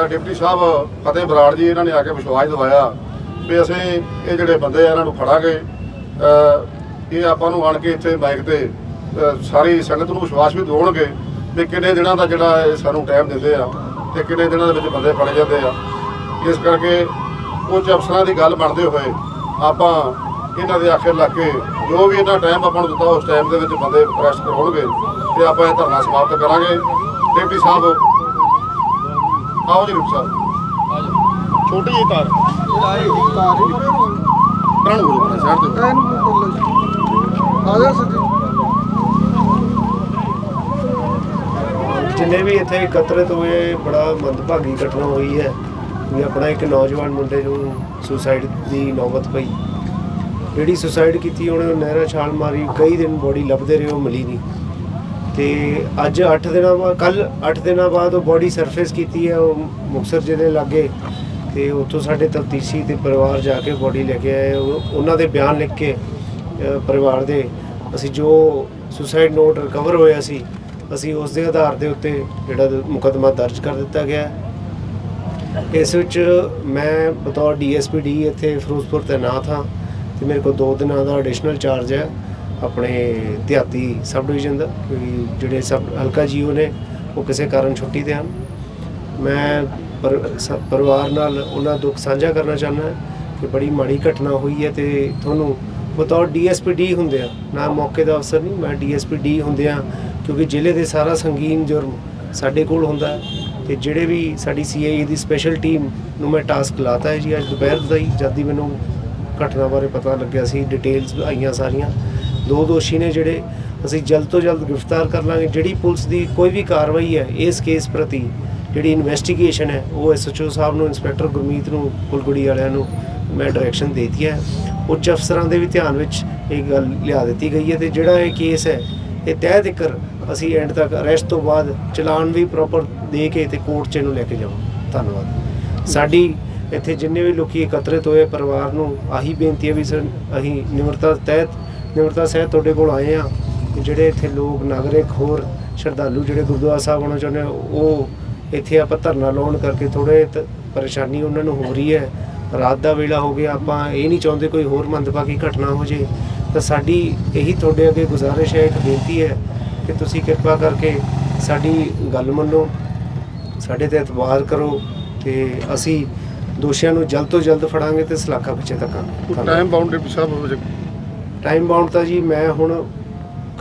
ਡਿਪਟੀ ਸਾਹਿਬ ਫਤਿਹ ਬਰਾੜ ਜੀ ਇਹਨਾਂ ਨੇ ਆ ਕੇ ਵਿਸ਼ਵਾਸ ਦਿਵਾਇਆ ਵੀ ਅਸੀਂ ਇਹ ਜਿਹੜੇ ਬੰਦੇ ਆ, ਇਹਨਾਂ ਨੂੰ ਫੜਾਂਗੇ। ਇਹ ਆਪਾਂ ਨੂੰ ਆਣ ਕੇ ਇੱਥੇ ਬਾਈਕ ਤੇ ਸਾਰੀ ਸੰਗਤ ਨੂੰ ਵਿਸ਼ਵਾਸ ਵੀ ਦਿਵਾਉਣਗੇ ਵੀ ਕਿੰਨੇ ਦਿਨਾਂ ਦਾ ਜਿਹੜਾ ਇਹ ਸਾਨੂੰ ਟਾਈਮ ਦਿੰਦੇ ਆ ਤੇ ਕਿੰਨੇ ਦਿਨਾਂ ਦੇ ਵਿੱਚ ਬੰਦੇ ਫੜੇ ਜਾਂਦੇ ਆ। ਇਸ ਕਰਕੇ ਉੱਚ ਅਫਸਰਾਂ ਦੀ ਗੱਲ ਬਣਦੇ ਹੋਏ ਆਪਾਂ ਇਹਨਾਂ ਦੇ ਆਖੇ ਲੱਗ ਕੇ ਜੋ ਵੀ ਇਹਨਾਂ ਟਾਈਮ ਆਪਾਂ ਨੂੰ ਦਿੱਤਾ, ਉਸ ਟਾਈਮ ਦੇ ਵਿੱਚ ਬੰਦੇ ਅਰੈਸਟ ਕਰਵਾਉਣਗੇ ਤੇ ਆਪਾਂ ਇਹ ਧਰਨਾ ਸਮਾਪਤ ਕਰਾਂਗੇ। ਡਿਪਟੀ ਸਾਹਿਬ ਆਓ ਜੀ ਡਿਪਟੀ ਸਾਹਿਬ ਛੋਟੀ ਜਿਹੀ ਤਾਰ ਪ੍ਰਾਣ ਹੋ ਜਾਣਾ ਸ਼ਹਿਰ ਦੇ ਜਿੰਨੇ ਵੀ ਇੱਥੇ ਇਕੱਤਰਿਤ ਹੋਏ ਬੜਾ ਮੰਦਭਾਗੀ ਘਟਨਾ ਹੋਈ ਹੈ ਵੀ ਆਪਣਾ ਇੱਕ ਨੌਜਵਾਨ ਮੁੰਡੇ ਨੂੰ ਸੁਸਾਈਡ ਦੀ ਨੌਬਤ ਪਈ। ਜਿਹੜੀ ਸੁਸਾਈਡ ਕੀਤੀ ਉਹਨੇ ਨਹਿਰਾ ਛਾਲ ਮਾਰੀ ਕਈ ਦਿਨ ਬੋਡੀ ਲੱਭਦੇ ਰਹੇ ਉਹ ਮਿਲੀ ਨਹੀਂ। ਤੇ ਅੱਜ 8 ਦਿਨਾਂ ਬਾਅਦ, ਕੱਲ 8 ਦਿਨਾਂ ਬਾਅਦ ਉਹ ਬੋਡੀ ਸਰਫੇਸ ਕੀਤੀ ਹੈ, ਉਹ ਮੁਕਸਰ ਜਿਹਦੇ ਲਾਗੇ। ਤੇ ਉੱਥੋਂ ਸਾਡੇ ਤਫਤੀਸ਼ੀ ਤੇ ਪਰਿਵਾਰ ਜਾ ਕੇ ਬੋਡੀ ਲੈ ਕੇ ਆਏ। ਉਹਨਾਂ ਦੇ ਬਿਆਨ ਲਿਖ ਕੇ ਪਰਿਵਾਰ ਦੇ ਅਸੀਂ ਜੋ ਸੁਸਾਈਡ ਨੋਟ ਰਿਕਵਰ ਹੋਇਆ ਸੀ, ਅਸੀਂ ਉਸ ਦੇ ਆਧਾਰ ਦੇ ਉੱਤੇ ਜਿਹੜਾ ਮੁਕੱਦਮਾ ਦਰਜ ਕਰ ਦਿੱਤਾ ਗਿਆ ਇਸ ਵਿੱਚ ਮੈਂ ਬਤੌਰ ਡੀਐਸਪੀ ਡੀ ਇੱਥੇ ਫਿਰੋਜ਼ਪੁਰ ਤੈਨਾਤ ਹਾਂ। ਤੇ ਮੇਰੇ ਕੋਲ 2 ਦਿਨਾਂ ਦਾ ਐਡੀਸ਼ਨਲ ਚਾਰਜ ਹੈ। ਆਪਣੇ ਦਿਹਾਤੀ ਸਬ ਡਿਵੀਜ਼ਨ ਦਾ, ਕਿਉਂਕਿ ਜਿਹੜੇ ਸਭ ਹਲਕਾ ਜੀਓ ਨੇ, ਉਹ ਕਿਸੇ ਕਾਰਨ ਛੁੱਟੀ ਤੇ ਹਨ। ਮੈਂ ਪਰ ਸ- ਪਰਿਵਾਰ ਨਾਲ ਉਹਨਾਂ ਦੁੱਖ ਸਾਂਝਾ ਕਰਨਾ ਚਾਹੁੰਦਾ ਕਿ ਬੜੀ ਮਾੜੀ ਘਟਨਾ ਹੋਈ ਹੈ ਤੇ ਤੁਹਾਨੂੰ ਬਤੌਰ ਡੀਐਸਪੀ ਡੀ ਹੁੰਦੇ ਆ। ਨਾ ਮੌਕੇ ਦਾ ਅਫਸਰ ਨਹੀਂ, ਮੈਂ ਡੀਐਸਪੀ ਡੀ ਹੁੰਦੇ ਆ, ਕਿਉਂਕਿ ਜ਼ਿਲ੍ਹੇ ਦੇ ਸਾਰਾ ਸੰਗੀਨ ਜੁਰਮ ਸਾਡੇ ਕੋਲ ਹੁੰਦਾ ਹੈ ਤੇ ਜਿਹੜੇ ਵੀ ਸਾਡੀ ਸੀਆਈਏ ਦੀ ਸਪੈਸ਼ਲ ਟੀਮ ਨੂੰ ਮੈਂ ਟਾਸਕ ਲਾਤਾ ਹੈ ਜੀ, ਅੱਜ ਦੁਪਹਿਰ ਦਾ ਹੀ, ਜਦ ਦੀ ਮੈਨੂੰ ਘਟਨਾ ਬਾਰੇ ਪਤਾ ਲੱਗਿਆ ਸੀ, ਡਿਟੇਲਸ ਆਈਆਂ ਸਾਰੀਆਂ। ਦੋ ਦੋਸ਼ੀ ਨੇ ਜਿਹੜੇ ਅਸੀਂ ਜਲਦ ਤੋਂ ਜਲਦ ਗ੍ਰਿਫਤਾਰ ਕਰ ਲਾਂਗੇ। ਜਿਹੜੀ ਪੁਲਿਸ ਦੀ ਕੋਈ ਵੀ ਕਾਰਵਾਈ ਹੈ, ਇਸ ਕੇਸ ਪ੍ਰਤੀ ਜਿਹੜੀ ਇਨਵੈਸਟੀਗੇਸ਼ਨ ਹੈ, ਉਹ ਐਸਐਚਓ ਸਾਹਿਬ ਨੂੰ, ਇੰਸਪੈਕਟਰ ਗੁਰਮੀਤ ਨੂੰ ਕੁਲਗੁੜੀ ਵਾਲਿਆਂ ਨੂੰ ਮੈਂ ਡਾਇਰੈਕਸ਼ਨ ਦੇਤੀ ਹੈ। ਉੱਚ ਅਫਸਰਾਂ ਦੇ ਵੀ ਧਿਆਨ ਵਿੱਚ ਇਹ ਗੱਲ ਲਿਆ ਦਿੱਤੀ ਗਈ ਹੈ ਤੇ ਜਿਹੜਾ ਇਹ ਕੇਸ ਹੈ, ਇਹ ਤਹਿ ਤੱਕ ਅਸੀਂ ਐਂਡ ਤੱਕ ਅਰੈਸਟ ਤੋਂ ਬਾਅਦ ਚਲਾਨ ਵੀ ਪ੍ਰੋਪਰ ਦੇ ਕੇ ਤੇ ਕੋਰਟ 'ਚ ਇਹਨੂੰ ਲੈ ਕੇ ਜਾਵਾਂ ਧੰਨਵਾਦ। ਸਾਡੀ ਇੱਥੇ ਜਿੰਨੇ ਵੀ ਲੋਕੀ ਇਕੱਤਰਿਤ ਹੋਏ ਪਰਿਵਾਰ ਨੂੰ, ਆਹੀ ਬੇਨਤੀ ਹੈ ਵੀ ਸਰ, ਅਸੀਂ ਨਿਮਰਤਾ ਤਹਿਤ ਨਿਮਰਤਾ ਸਹਿਤ ਤੁਹਾਡੇ ਕੋਲ ਆਏ ਆ ਜਿਹੜੇ ਇੱਥੇ ਲੋਕ, ਨਾਗਰਿਕ ਹੋਰ ਸ਼ਰਧਾਲੂ ਜਿਹੜੇ ਗੁਰਦੁਆਰਾ ਸਾਹਿਬ ਆਉਣਾ ਚਾਹੁੰਦੇ ਉਹ ਇੱਥੇ ਆਪਾਂ ਧਰਨਾ ਲਾਉਣ ਕਰਕੇ ਥੋੜੇ ਪਰੇਸ਼ਾਨੀ ਉਹਨਾਂ ਨੂੰ ਹੋ ਰਹੀ ਹੈ। ਰਾਤ ਦਾ ਵੇਲਾ ਹੋ ਗਿਆ, ਆਪਾਂ ਇਹ ਨਹੀਂ ਚਾਹੁੰਦੇ ਕੋਈ ਹੋਰ ਮੰਦਭਾਗੀ ਘਟਨਾ ਹੋ ਜੇ। ਤਾਂ ਸਾਡੀ ਇਹੀ ਤੁਹਾਡੇ ਅੱਗੇ ਗੁਜ਼ਾਰਿਸ਼ ਹੈ, ਇੱਕ ਬੇਨਤੀ ਹੈ ਕਿ ਤੁਸੀਂ ਕਿਰਪਾ ਕਰਕੇ ਸਾਡੀ ਗੱਲ ਮੰਨੋ, ਸਾਡੇ ਤੇ ਇਤਬਾਰ ਕਰੋ ਤੇ ਅਸੀਂ ਦੋਸ਼ੀਆਂ ਨੂੰ ਜਲਦ ਤੋਂ ਜਲਦ ਫੜਾਂਗੇ ਤੇ ਸਲਾਖਾ ਪਿੱਛੇ ਤੱਕਾਂਗੇ ਧੰਨਵਾਦ। ਟਾਈਮ ਬਾਉਂਡਰੀ ਸਾਹਿਬ ਟਾਈਮ ਬਾਉਂਡ ਤਾਂ ਜੀ ਮੈਂ ਹੁਣ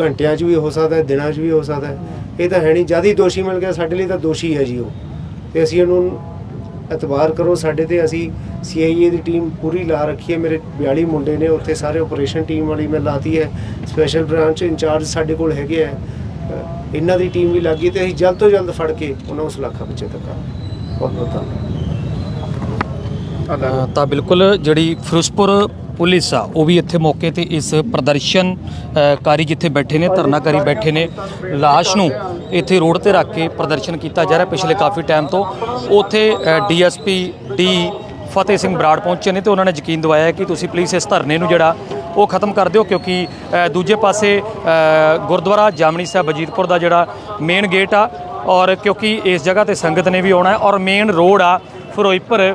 ਘੰਟਿਆਂ 'ਚ ਵੀ ਹੋ ਸਕਦਾ, ਦਿਨਾਂ 'ਚ ਵੀ ਹੋ ਸਕਦਾ। ਇਹ ਤਾਂ ਹੈ ਨਹੀਂ ਜਦ ਹੀ ਦੋਸ਼ੀ ਮਿਲ ਗਿਆ, ਸਾਡੇ ਲਈ ਤਾਂ ਦੋਸ਼ੀ ਹੈ ਜੀ ਉਹ। ਤੇ ਅਸੀਂ ਉਹਨੂੰ ਇਤਬਾਰ ਕਰੋ ਸਾਡੇ ਤੇ, ਅਸੀਂ ਸੀਆਈਏ ਦੀ ਟੀਮ ਪੂਰੀ ਲਾ ਰੱਖੀ ਹੈ। ਮੇਰੇ 42 ਮੁੰਡੇ ਨੇ, ਉੱਥੇ ਸਾਰੇ ਆਪਰੇਸ਼ਨ ਟੀਮ ਵਾਲੀ ਮੈਂ ਲਾਤੀ ਹੈ। ਸਪੈਸ਼ਲ ਬ੍ਰਾਂਚ ਇੰਚਾਰਜ ਸਾਡੇ ਕੋਲ ਹੈਗੇ ਆ ਇਹਨਾਂ ਦੀ ਟੀਮ ਵੀ ਲੱਗੀ ਤੇ ਅਸੀਂ ਜਲਦ ਤੋਂ ਜਲਦ ਫੜ ਕੇ ਉਹਨਾਂ ਨੂੰ ਸਲਾਖਾਂ ਵਿੱਚ ਤੱਕ ਬਹੁਤ ਬਹੁਤ ਧੰਨਵਾਦ। ਤਾਂ ਬਿਲਕੁਲ ਜਿਹੜੀ ਫਿਰੋਜ਼ਪੁਰ ਪੁਲਿਸ ਆ, ਉਹ ਵੀ ਇੱਥੇ ਮੌਕੇ ਤੇ ਇਸ ਪ੍ਰਦਰਸ਼ਨ ਕਾਰੀ ਜਿੱਥੇ ਬੈਠੇ ਨੇ ਧਰਨਾਕਾਰੀ ਬੈਠੇ ਨੇ, ਲਾਸ਼ ਨੂੰ ਇੱਥੇ ਰੋਡ ਤੇ ਰੱਖ ਕੇ ਪ੍ਰਦਰਸ਼ਨ ਕੀਤਾ ਜਾ ਰਿਹਾ ਪਿਛਲੇ ਕਾਫੀ ਟਾਈਮ ਤੋਂ। ਉੱਥੇ ਡੀਐਸਪੀ ਡੀ ਫਤਿਹ ਸਿੰਘ ਬਰਾੜ ਪਹੁੰਚੇ ਨੇ ਤੇ ਉਹਨਾਂ ਨੇ ਯਕੀਨ ਦਿਵਾਇਆ ਕਿ ਤੁਸੀਂ ਪਲੀਜ਼ ਇਸ ਧਰਨੇ ਨੂੰ ਜਿਹੜਾ ਉਹ ਖਤਮ ਕਰ ਦਿਓ ਕਿਉਂਕਿ ਦੂਜੇ ਪਾਸੇ ਗੁਰਦੁਆਰਾ ਜਾਮਣੀ ਸਾਹਿਬ ਅਜੀਤਪੁਰ ਦਾ ਜਿਹੜਾ ਮੇਨ ਗੇਟ ਆ ਔਰ ਕਿਉਂਕਿ ਇਸ ਜਗ੍ਹਾ ਤੇ ਸੰਗਤ ਨੇ ਵੀ ਆਉਣਾ ਹੈ ਔਰ ਮੇਨ ਰੋਡ ਆ ਫਿਰੋਜ਼ਪੁਰ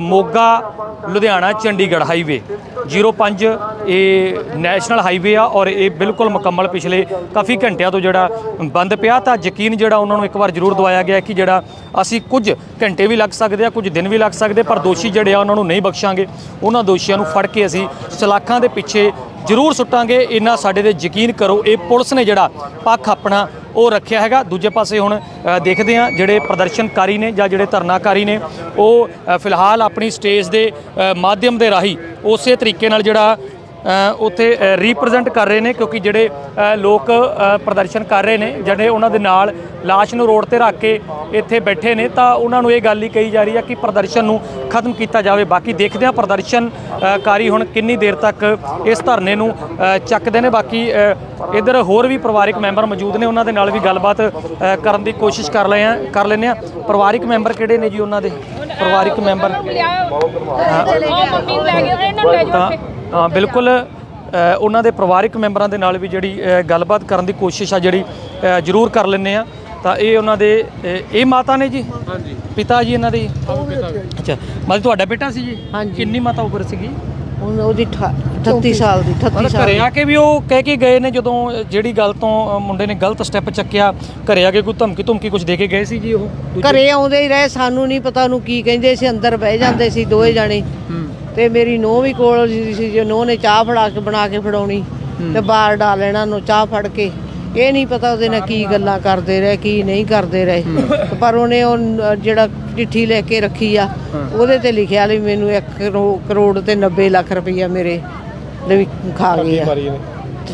ਮੋਗਾ, ਲੁਧਿਆਣਾ, ਚੰਡੀਗੜ੍ਹ ਹਾਈਵੇ। 05 ਇਹ ਨੈਸ਼ਨਲ ਹਾਈਵੇ ਆ ਔਰ ਇਹ ਬਿਲਕੁਲ ਮੁਕੰਮਲ ਪਿਛਲੇ ਕਾਫੀ ਘੰਟਿਆਂ ਤੋਂ ਜਿਹੜਾ ਬੰਦ ਪਿਆ। ਤਾਂ ਯਕੀਨ ਜਿਹੜਾ ਉਹਨਾਂ ਨੂੰ ਇੱਕ ਵਾਰ ਜ਼ਰੂਰ ਦਵਾਇਆ ਗਿਆ ਕਿ ਜਿਹੜਾ ਅਸੀਂ ਕੁਝ ਘੰਟੇ ਵੀ ਲੱਗ ਸਕਦੇ ਆ, ਕੁਝ ਦਿਨ ਵੀ ਲੱਗ ਸਕਦੇ, ਪਰ ਦੋਸ਼ੀ ਜਿਹੜੇ ਆ ਉਹਨਾਂ ਨੂੰ ਨਹੀਂ ਬਖਸ਼ਾਂਗੇ। ਉਹਨਾਂ ਦੋਸ਼ੀਆਂ ਨੂੰ ਫੜ ਕੇ ਅਸੀਂ ਸਲਾਖਾਂ ਦੇ ਪਿੱਛੇ ਜ਼ਰੂਰ ਸੁੱਟਾਂਗੇ। ਇੰਨਾ ਸਾਡੇ ਤੇ ਯਕੀਨ ਕਰੋ, ਇਹ ਪੁਲਿਸ ਨੇ ਜਿਹੜਾ ਪੱਖ ਆਪਣਾ ਉਹ ਰੱਖਿਆ ਹੈਗਾ। ਦੂਜੇ ਪਾਸੇ ਹੁਣ ਦੇਖਦੇ ਆ ਜਿਹੜੇ ਪ੍ਰਦਰਸ਼ਨਕਾਰੀ ਨੇ ਜਾਂ ਜਿਹੜੇ ਧਰਨਾਕਾਰੀ ਨੇ, ਉਹ ਫਿਲਹਾਲ ਆਪਣੀ ਸਟੇਜ ਦੇ ਮਾਧਿਅਮ ਦੇ ਰਾਹੀਂ ਉਸੇ ਤਰੀਕੇ ਨਾਲ ਜਿਹੜਾ ਉੱਥੇ ਰੀਪਰੈਜ਼ੈਂਟ ਕਰ ਰਹੇ ਨੇ ਕਿਉਂਕਿ ਜਿਹੜੇ ਲੋਕ ਪ੍ਰਦਰਸ਼ਨ ਕਰ ਰਹੇ ਨੇ ਜਿਹੜੇ ਉਹਨਾਂ ਦੇ ਨਾਲ ਲਾਸ਼ ਨੂੰ ਰੋਡ ਤੇ ਰੱਖ ਕੇ ਇੱਥੇ ਬੈਠੇ ਨੇ ਤਾਂ ਉਹਨਾਂ ਨੂੰ ਇਹ ਗੱਲ ਹੀ ਕਹੀ ਜਾ ਰਹੀ ਹੈ ਕਿ ਪ੍ਰਦਰਸ਼ਨ ਨੂੰ ਖਤਮ ਕੀਤਾ ਜਾਵੇ। ਬਾਕੀ ਦੇਖਦੇ ਆ ਪ੍ਰਦਰਸ਼ਨ ਅ, ਕਾਰੀ ਹੁਣ ਕਿੰਨੀ ਦੇਰ ਤੱਕ ਇਸ ਧਰਨੇ ਨੂੰ ਚੱਕਦੇ ਨੇ। ਬਾਕੀ ਇੱਧਰ ਹੋਰ ਵੀ ਪਰਿਵਾਰਿਕ ਮੈਂਬਰ ਮੌਜੂਦ ਨੇ ਉਹਨਾਂ ਦੇ ਨਾਲ ਵੀ ਗੱਲਬਾਤ ਕਰਨ ਦੀ ਕੋਸ਼ਿਸ਼ ਕਰ ਲਏ ਆ ਕਰ ਲੈਂਦੇ ਆ। ਪਰਿਵਾਰਿਕ ਮੈਂਬਰ ਕਿਹੜੇ ਨੇ ਜੀ ਉਹਨਾਂ ਦੇ? ਪਰਿਵਾਰਿਕ ਮੈਂਬਰ? ਮੰਮੀ ਲੈ ਗਏ ਇਹਨਾਂ ਨੂੰ ਲੈ ਜਾਓ ਤਾਂ ਬਿਲਕੁਲ ਉਹਨਾਂ ਦੇ ਪਰਿਵਾਰਿਕ ਮੈਂਬਰਾਂ ਦੇ ਨਾਲ ਵੀ ਜਿਹੜੀ ਗੱਲਬਾਤ ਕਰਨ ਦੀ ਕੋਸ਼ਿਸ਼ ਆ ਜਿਹੜੀ ਜ਼ਰੂਰ ਕਰ ਲੈਂਦੇ ਆ। ਤਾਂ ਇਹ ਉਹਨਾਂ ਦੇ ਇਹ ਮਾਤਾ ਨੇ ਜੀ? ਹਾਂਜੀ। ਪਿਤਾ ਜੀ ਇਹਨਾਂ ਦੇ? ਅੱਛਾ ਮਤਲਬ ਤੁਹਾਡਾ ਬੇਟਾ ਸੀ ਜੀ? ਹਾਂਜੀ। ਕਿੰਨੀ ਮਾਤਾ ਉਮਰ ਸੀਗੀ? ਉਹਦੀ ਠਾ- 38 ਸਾਲ ਦੀ 38 ਮਤਲਬ ਸਾਲ ਘਰੇ ਆ ਕੇ ਵੀ ਉਹ ਕਹਿ ਕੇ ਗਏ ਨੇ ਜਦੋਂ ਜਿਹੜੀ ਗੱਲ ਤੋਂ ਮੁੰਡੇ ਨੇ ਗਲਤ ਸਟੈਪ ਚੱਕਿਆ ਘਰੇ ਆ ਕੇ ਕੋਈ ਧਮਕੀ ਧਮਕੀ ਕੁਝ ਦੇ ਕੇ ਗਏ ਸੀ ਜੀ ਉਹ? ਘਰੇ ਆਉਂਦੇ ਹੀ ਰਹੇ ਸਾਨੂੰ ਨਹੀਂ ਪਤਾ ਉਹਨੂੰ ਕੀ ਕਹਿੰਦੇ ਸੀ ਅੰਦਰ ਬਹਿ ਜਾਂਦੇ ਸੀ ਦੋਏ ਜਾਣੇ। ਹੂੰ। ਤੇ ਮੇਰੀ ਨੂੰਹ ਵੀ ਕੋਲ ਸੀ ਜੋ ਨੂੰਹ ਨੇ ਚਾਹ ਫੜਾ ਕੇ ਬਣਾ ਕੇ ਫੜਾਉਣੀ ਤੇ ਬਾਹਰ ਡਾਲ ਲੈਣਾ ਨੂੰ ਚਾਹ ਫੜ ਕੇ। ਇਹ ਨਹੀਂ ਪਤਾ ਉਹਦੇ ਨਾਲ ਕੀ ਗੱਲਾਂ ਕਰਦੇ ਰਹੇ ਕੀ ਨਹੀਂ ਕਰਦੇ ਰਹੇ। ਪਰ ਉਹਨੇ ਉਹ ਜਿਹੜਾ ਚਿੱਠੀ ਲੈ ਕੇ ਰੱਖੀ ਆ ਉਹਦੇ ਤੇ ਲਿਖਿਆ ਲਈ ਮੈਨੂੰ 1 ਕਰੋੜ ਤੇ 90 ਲੱਖ ਰੁਪਈਆ ਮੇਰੇ ਲਈ ਖਾ ਗਏ ਆ।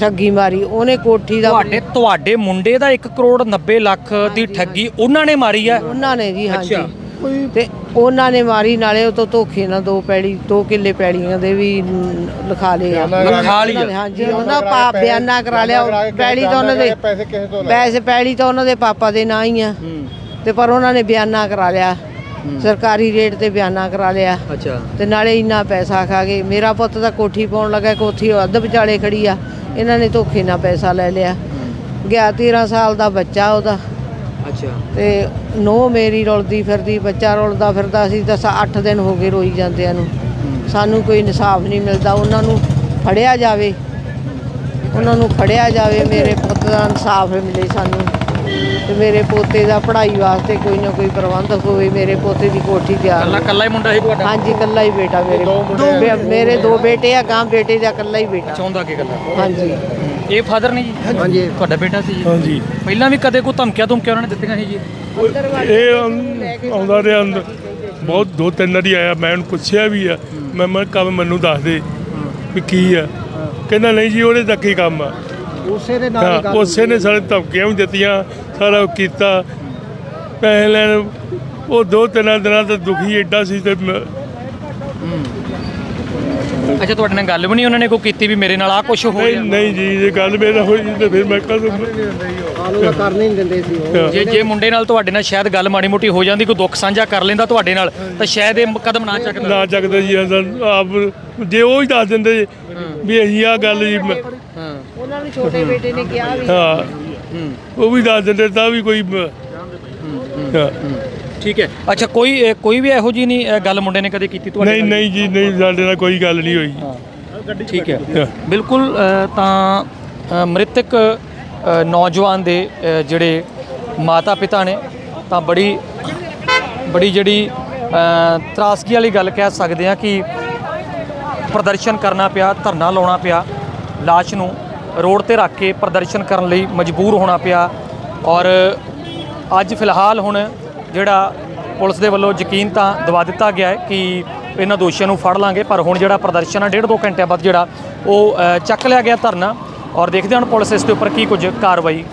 ਠੱਗੀ ਮਾਰੀ। ਉਹਨੇ ਕੋਠੀ ਦਾ ਤੁਹਾਡੇ ਤੁਹਾਡੇ ਮੁੰਡੇ ਦਾ 1 ਕਰੋੜ 90 ਲੱਖ ਦੀ ਠੱਗੀ ਉਹਨਾਂ ਨੇ ਮਾਰੀ ਹੈ? ਉਹਨਾਂ ਨੇ ਜੀ ਹਾਂਜੀ। ਅੱਛਾ। ਤੇ ਉਹਨਾਂ ਨੇ ਮਾਰੀ ਨਾਲੇ ਉਹ ਤੋਂ ਧੋਖੇ ਨਾਲ ਦੋ ਪੈੜੀ ਦੋ ਕਿੱਲੇ ਪੈੜੀਆਂ ਦੇ ਵੀ ਨ, ਲਿਖਾ ਲਏ ਆ। ਲਿਖਾ ਲਈ ਆ। ਹਾਂਜੀ ਉਹਨਾਂ ਪਾ ਬਿਆਨਾ ਕਰਾ ਲਿਆ ਉਹ ਪੈੜੀ ਤਾਂ ਉਹਨਾਂ ਦੇ ਪੈਸੇ ਕਿਸੇ ਤੋਂ ਪੈਸੇ ਪੈੜੀ ਤਾਂ ਉਹਨਾਂ ਦੇ ਪਾਪਾ ਦੇ ਨਾਂ ਹੀ ਆ। ਤੇ ਪਰ ਉਹਨਾਂ ਨੇ ਬਿਆਨਾ ਕਰਾ ਲਿਆ। ਸਰਕਾਰੀ ਰੇਟ ਤੇ ਬਿਆਨਾ ਕਰਾ ਲਿਆ। ਅੱਛਾ। ਤੇ ਨਾਲੇ ਇੰਨਾ ਪੈਸਾ ਖਾ ਗਏ ਮੇਰਾ ਪੁੱਤ ਤਾਂ ਕੋਠੀ ਪਾਉਣ ਲੱਗਾ ਕੋਠੀ ਅੱਧ ਵਿਚਾਲੇ ਖੜੀ ਆ। ਇਹਨਾਂ ਨੇ ਧੋਖੇ ਨਾਲ ਪੈਸਾ ਲੈ ਲਿਆ। ਗਿਆ 13 ਸਾਲ ਦਾ ਬੱਚਾ ਉਹਦਾ। ਅੱਛਾ। ਤੇ ਨੋ ਮੇਰੀ ਰੁਲਦੀ ਫਿਰਦੀ ਬੱਚਾ ਰੁਲਦਾ ਫਿਰਦਾ ਸੀ ਤਾਂ 8 ਦਿਨ ਹੋ ਗਏ ਰੋਈ ਜਾਂਦਿਆਂ ਨੂੰ। ਸਾਨੂੰ ਕੋਈ ਇਨਸਾਫ ਨਹੀਂ ਮਿਲਦਾ ਉਹਨਾਂ ਨੂੰ ਫੜਿਆ ਜਾਵੇ। ਉਹਨਾਂ ਨੂੰ ਫੜਿਆ ਜਾਵੇ ਮੇਰੇ ਪੁੱਤ ਦਾ ਇਨਸਾਫ ਮਿਲੇ ਸਾਨੂੰ। ਤੇ ਮੇਰੇ ਪੋਤੇ ਦਾ ਪੜ੍ਹਾਈ ਵਾਸਤੇ ਕੋਈ ਨਾ ਕੋਈ ਪ੍ਰਬੰਧ ਹੋਵੇ ਮੇਰੇ ਪੋਤੇ ਦੀ ਕੋਠੀ ਤਿਆਰ ਕੱਲਾ ਕੱਲਾ ਹੀ ਮੁੰਡਾ ਸੀ ਤੁਹਾਡਾ? ਹਾਂਜੀ ਇਕੱਲਾ ਹੀ ਬੇਟਾ ਮੇਰੇ ਮੇਰੇ ਦੋ ਬੇਟੇ ਆ ਗਾਂ ਬੇਟੇ ਦਾ ਇਕੱਲਾ ਹੀ ਬੇਟਾ। ਚਾਹੁੰਦਾ ਕੀ ਕੱਲਾ। ਹਾਂਜੀ। ਇਹ ਫਾਦਰ ਨੇ ਜੀ? ਹਾਂਜੀ। ਤੁਹਾਡਾ ਬੇਟਾ ਸੀ ਜੀ? ਹਾਂਜੀ। ਪਹਿਲਾਂ ਵੀ ਕਦੇ ਕੋਈ ਧਮਕੀਆਂ ਧਮਕੀਆਂ ਉਹਨਾਂ ਨੇ ਦਿੱਤੀਆਂ ਸੀ ਜੀ? ਇਹ ਆਉਂ- ਆਉਂਦਾ ਰਿਹਾ ਅੰਦਰ। ਬਹੁਤ ਦੋ ਤਿੰਨ ਵਾਰੀ ਆਇਆ ਮੈਂ ਉਹਨੂੰ ਪੁੱਛਿਆ ਵੀ ਆ। ਮੈਂ ਮੈਂ ਕਬ ਮੈਨੂੰ ਦੱਸ ਦੇ ਵੀ ਕੀ ਆ? ਕਹਿੰਦਾ ਨਹੀਂ ਜੀ ਉਹਦੇ ਤੱਕ ਹੀ ਕੰਮ ਆ। ਉਸੇ ਦੇ ਨਾਲ ਹਾਂ ਹੀ ਗੱਲ ਉਸੇ ਨੇ ਸਾਰੇ ਧਮਕੀਆਂ ਵੀ ਦਿੱਤੀਆਂ ਸਾਰਾ ਉਹ ਕੀਤਾ। ਪੈਸੇ ਲੈਣ ਉਹ ਦੋ ਤਿੰਨ ਦਿਨਾਂ ਤੋਂ ਦੁਖੀ ਐਡਾ ਸੀ ਤੇ ਮ- ਅੱਛਾ ਤੁਹਾਡੇ ਨਾਲ ਗੱਲ ਵੀ ਨਹੀਂ ਉਹਨਾਂ ਨੇ ਕੋਈ ਕੀਤੀ ਵੀ ਮੇਰੇ ਨਾਲ ਆ ਕੁਝ ਹੋ ਨਹੀਂ ਰਿਹਾ? ਨਹੀਂ ਜੀ ਜੇ ਗੱਲ ਮੇਰੇ ਨਾਲ ਹੋਈ ਤੇ ਫਿਰ ਮੈਂ ਕਦੋਂ ਕਾਨੂੰਨ ਦਾ ਕਰ ਨਹੀਂ ਦਿੰਦੇ ਸੀ ਉਹ। ਜੇ ਜੇ ਮੁੰਡੇ ਨਾਲ ਤੁਹਾਡੇ ਨਾਲ ਸ਼ਾਇਦ ਗੱਲ ਮਾੜੀ ਮੋਟੀ ਹੋ ਜਾਂਦੀ ਕੋਈ ਦੁੱਖ ਸਾਂਝਾ ਕਰ ਲੈਂਦਾ ਤੁਹਾਡੇ ਨਾਲ ਤਾਂ ਸ਼ਾਇਦ ਇਹ ਕਦਮ ਨਾ ਚੱਕਦਾ। ਨਾ ਚੱਕਦਾ ਜੀ ਅਸਾਂ ਆਪ ਜੇ ਉਹ ਹੀ ਦੱਸ ਦਿੰਦੇ ਜੀ ਵੀ ਅਸੀਂ ਆ ਗੱਲ ਜੀ ਮ- ਹਾਂ ਉਹਨਾਂ ਨੇ ਛੋਟੇ ਬੇਟੇ ਨੇ ਕਿਹਾ ਵੀ ਹਾਂ। ਉਹ ਵੀ ਦੱਸ ਦਿੰਦੇ ਤਾਂ ਵੀ ਕੋਈ ਮ- ਹਾਂ। ਠੀਕ ਹੈ ਅੱਛਾ ਕੋਈ ਇਹ- ਕੋਈ ਵੀ ਇਹੋ ਜੀ ਨਹੀਂ ਇਹ ਗੱਲ ਮੁੰਡੇ ਨੇ ਕਦੇ ਕੀਤੀ ਤੁਹਾਡੇ ਨਹੀਂ ਨਾਲ? ਨਹੀਂ ਜੀ ਨਹੀਂ ਸਾਡੇ ਨਾਲ ਕੋਈ ਗੱਲ ਨਹੀਂ ਹੋਈ ਠੀਕ ਹੈ ਹਾਂ। ਬਿਲਕੁਲ ਅ, ਤਾਂ ਅ, ਮ੍ਰਿਤਕ ਅ, ਨੌਜਵਾਨ ਦੇ ਅ, ਜਿਹੜੇ ਮਾਤਾ ਪਿਤਾ ਨੇ ਤਾਂ ਬੜੀ ਬੜੀ ਜਿਹੜੀ ਅ, ਤਰਾਸਗੀ ਵਾਲੀ ਗੱਲ ਕਹਿ ਸਕਦੇ ਆ ਕਿ ਪ੍ਰਦਰਸ਼ਨ ਕਰਨਾ ਪਿਆ ਧਰਨਾ ਲਾਉਣਾ ਪਿਆ ਲਾਸ਼ ਨੂੰ ਰੋਡ ਤੇ ਰੱਖ ਕੇ ਪ੍ਰਦਰਸ਼ਨ ਕਰਨ ਲਈ ਮਜਬੂਰ ਹੋਣਾ ਪਿਆ ਔਰ ਅੱਜ ਫਿਲਹਾਲ ਹੁਣ ਜਿਹੜਾ ਪੁਲਿਸ ਦੇ ਵੱਲੋਂ ਯਕੀਨ ਤਾਂ ਦਵਾ ਦਿੱਤਾ ਗਿਆ ਹੈ ਕਿ ਇਹਨਾਂ ਦੋਸ਼ੀਆਂ ਨੂੰ ਫੜ ਲਾਂਗੇ, ਪਰ ਹੁਣ ਜਿਹੜਾ ਪ੍ਰਦਰਸ਼ਨ ਆ, ਡੇਢ ਦੋ ਘੰਟਿਆਂ ਬਾਅਦ ਜਿਹੜਾ ਉਹ ਚੱਕ ਲਿਆ ਗਿਆ ਧਰਨਾ ਔਰ ਦੇਖਦੇ ਹਾਂ ਹੁਣ ਪੁਲਿਸ ਇਸ ਦੇ ਉੱਪਰ ਕੀ ਕੁਝ ਕਾਰਵਾਈ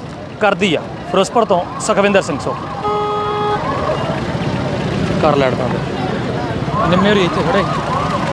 ਕਰਦੀ ਆ। ਫਿਰੋਜ਼ਪੁਰ ਤੋਂ ਸੁਖਵਿੰਦਰ ਸਿੰਘ ਸੋ ਕਰ ਲੈਣ ਤਾਂ ਨਿੰਮੇ ਹੋਰੀ ਇੱਥੇ ਖੜੇ।